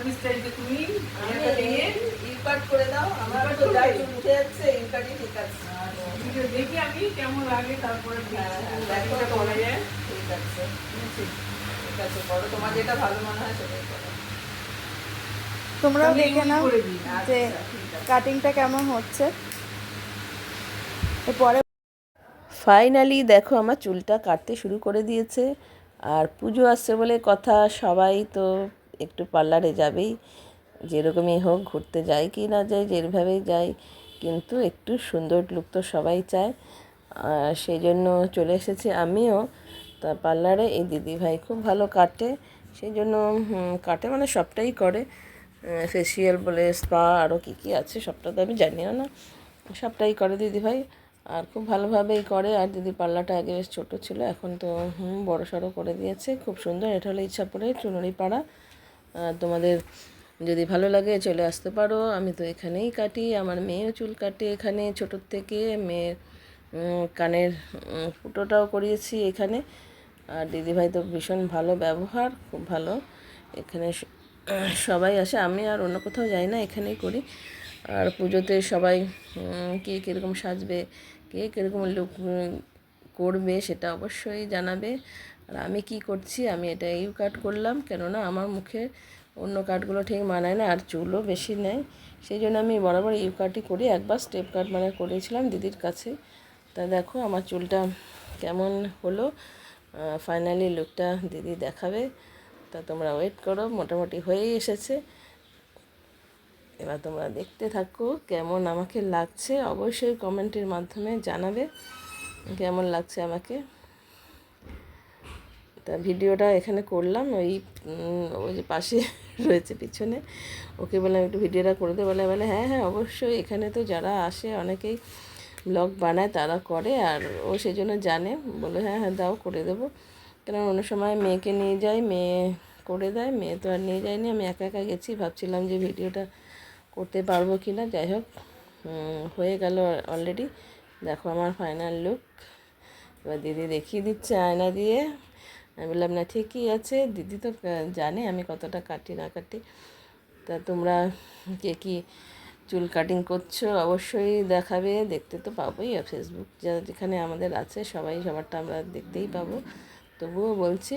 সার্ভিসটা তুমি আমি এটা দিয়ে। ইউকাট করে দাও আমার তো যা উঠে যাচ্ছে ইউকাটই ঠিক আছে। দেখি আমি কেমন লাগে তারপরে দেখো দেখো করা যায় ঠিক আছে। ঠিক আছে করো তোমার যেটা ভালো মনে হয় সেটাই করো তোমরাও দেখে নাও যে আচ্ছা, আছে। কাটিংটা কেমন হচ্ছে। এরপরে ফাইনালি দেখো আমার চুলটা কাটতে শুরু করে দিয়েছে। আর পুজো আসছে বলে কথা সবাই তো একটু পার্লারে যাবেই, যেরকমই হোক ঘুরতে যাই কি না যাই, যেভাবেই যাই, কিন্তু একটু সুন্দর লুক তো সবাই চায়। সেই জন্য চলে এসেছি আমিও। তা পার্লারে এই দিদিভাই খুব ভালো কাটে, সেই জন্য কাটে মানে সবটাই করে। ফেসিয়াল বলে স্পা আরও কী কী আছে সবটা তো আমি জানিও না। সবটাই করে দিদিভাই। আর খুব ভালোভাবেই করে, আর দিদি পাল্লাটা আগে বেশ ছোটো ছিল, এখন তো বড়ো সড়ো করে দিয়েছে। খুব সুন্দর, এটা হলো ইচ্ছাপুরে চুনরি পাড়া আর তোমাদের যদি ভালো লাগে চলে আসতে পারো। আমি তো এখানেই কাটি। আমার মেয়েও চুল কাটে এখানে ছোটোর থেকে। মেয়ের কানের ফুটোটাও করিয়েছি এখানে। আর দিদিভাই তো ভীষণ ভালো ব্যবহার, খুব ভালো। এখানে সবাই আসে। আমি আর অন্য কোথাও যাই না, এখানেই করি। আর পুজোতে সবাই কে কীরকম সাজবে, কে কীরকম লুক করবে সেটা অবশ্যই জানাবে। আর আমি কি করছি? আমি এটা ইউ কাট করলাম। কেননা আমার মুখে অন্য কাটগুলো ঠিক মানায় না, আর চুলও বেশি নেয় সেই জন্য আমি বরাবর ইউ কাটই করি। একবার স্টেপ কাট মানে করেছিলাম দিদির কাছে। তা দেখো আমার চুলটা কেমন হলো। ফাইনালি লুকটা দিদি দেখাবে। তা তোমরা ওয়েট করো, মোটামুটি হয়েই এসেছে। এবার তোমরা দেখতে থাকো কেমন আমাকে লাগছে। অবশ্যই কমেন্টের মাধ্যমে জানাবে। কেমন লাগছে আমাকে? তা ভিডিওটা এখানে করলাম, ওই ওই যে পাশে রয়েছে পিছনে। ওকে বললাম, একটু ভিডিওটা করে দে। বলে বলে হ্যাঁ হ্যাঁ অবশ্যই। এখানে তো যারা আসে, অনেকেই ব্লগ বানায়, তারা করে, আর ও সেই জন্য জানে। বলে হ্যাঁ হ্যাঁ দাও, করে দেবো। কেন অন্য সময় মেয়েকে নিয়ে যাই মেয়ে করে দেয়, মেয়ে তো আর নিয়ে যায়নি। আমি একা একা গেছি, ভাবছিলাম যে ভিডিওটা করতে পারব কি না যাই হোক হয়ে গেল অলরেডি দেখো আমার ফাইনাল লুক এবার দিদি দেখিয়ে দিচ্ছে আয়না দিয়ে। আমি বললাম, না, ঠিকই আছে। দিদি তো জানে আমি কতটা কাটি, না কাটি। তা তোমরা কে কি চুল কাটিং করছ অবশ্যই দেখাবে। দেখতে তো পাবোই ফেসবুক যা, যেখানে আমাদের আছে, সবাই সবারটা আমরা দেখতেই পাবো। তবুও বলছি,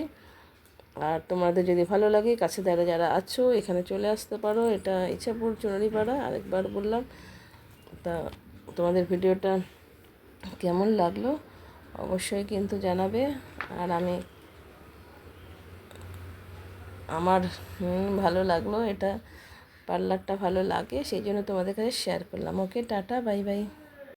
আর তোমাদের যদি ভালো লাগে, কাছে যারা যারা আছো, এখানে চলে আসতে পারো। এটা ইচ্ছাপুর চুনারিপাড়া, আরেকবার বললাম। তা তোমাদের ভিডিওটা কেমন লাগল? অবশ্যই কিন্তু জানাবে। আর আমি আমার ভালো লাগল। এটা পার্লারটা ভালো লাগে, সেই জন্য তোমাদের কাছে শেয়ার করলাম। ওকে টাটা বাই বাই